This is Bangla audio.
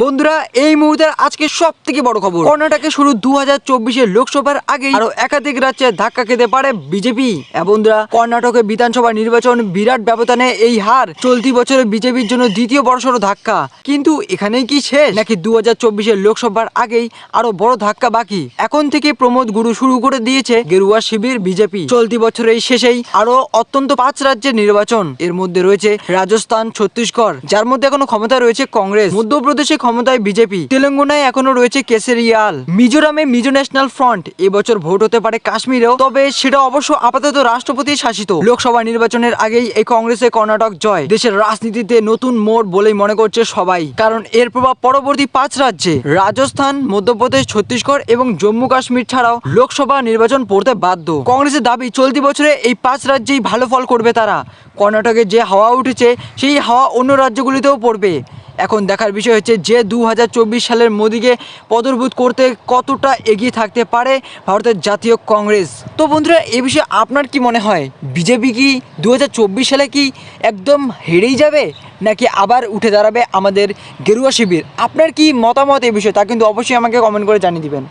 বন্ধুরা, এই মুহূর্তের আজকে সব থেকে বড় খবর। কর্ণাটকে শুরু দু হাজার লোকসভার আগে আরও একাধিক রাজ্যে ধাক্কা খেতে পারে বিজেপি। বন্ধুরা, কর্ণাটকে বিধানসভা নির্বাচন বিরাট ব্যবধানে এই হার। চলতি বছরে বিজেপির জন্য দ্বিতীয় বড়সড় ধাক্কা। কিন্তু এখানেই কি শেষ? নাকি দু হাজার লোকসভার আগেই আরও বড় ধাক্কা বাকি? এখন থেকে প্রমোদ গুরু শুরু করে দিয়েছে গেরুয়া শিবির বিজেপি। চলতি বছরের শেষেই আরও অত্যন্ত পাঁচ রাজ্যের নির্বাচন। এর মধ্যে রয়েছে রাজস্থান, ছত্তিশগড়, যার মধ্যে এখনও ক্ষমতা রয়েছে কংগ্রেস। মধ্যপ্রদেশে ক্ষমতায় বিজেপি। তেলেঙ্গানায় এখনও রয়েছে কেসরিয়াল। মিজোরামে মিজো ন্যাশনাল ফ্রন্ট। এবছর ভোট হতে পারে কাশ্মীরেও, তবে সেটা অবশ্য আপাতত রাষ্ট্রপতি শাসিত। লোকসভা নির্বাচনের আগেই এই কংগ্রেসের কর্ণাটক জয়। দেশের রাজনীতিতে নতুন মোড় বলেই মনে করছে সবাই। কারণ এর প্রভাব পরবর্তী পাঁচ রাজ্যে। রাজস্থান, মধ্যপ্রদেশ, ছত্তিশগড় এবং জম্মু কাশ্মীর ছাড়াও লোকসভা নির্বাচন পড়তে বাধ্য। কংগ্রেসের দাবি, চলতি বছরে এই পাঁচ রাজ্যেই ভালো ফল করবে তারা। কর্ণাটকে যে হাওয়া উঠেছে, সেই হাওয়া অন্য রাজ্যগুলিতেও পড়বে। এখন দেখার বিষয় হচ্ছে যে দু হাজার চব্বিশ সালের মোদিকে পদর্ভূত করতে কতটা এগিয়ে থাকতে পারে ভারতের জাতীয় কংগ্রেস? তো বন্ধুরা, এ বিষয়ে আপনার কি মনে হয়? বিজেপি কি দু হাজার চব্বিশ সালে কি একদম হেরেই যাবে? নাকি আবার উঠে দাঁড়াবে আমাদের গেরুয়া শিবির? আপনার কি মতামত এ বিষয়ে? তা কিন্তু অবশ্যই আমাকে কমেন্ট করে জানিয়ে দিবেন।